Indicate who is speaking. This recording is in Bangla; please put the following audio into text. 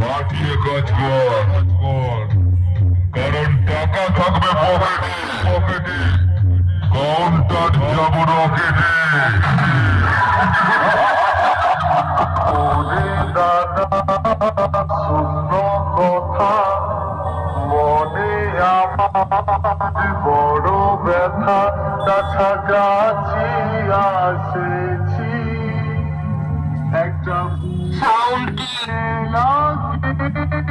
Speaker 1: পাঠিয়ে কাজ কর কারণ কথা মনে
Speaker 2: বড় ব্যথা তাছা গাছি আসেছি। একটা
Speaker 3: সাউন্ড
Speaker 2: লাগে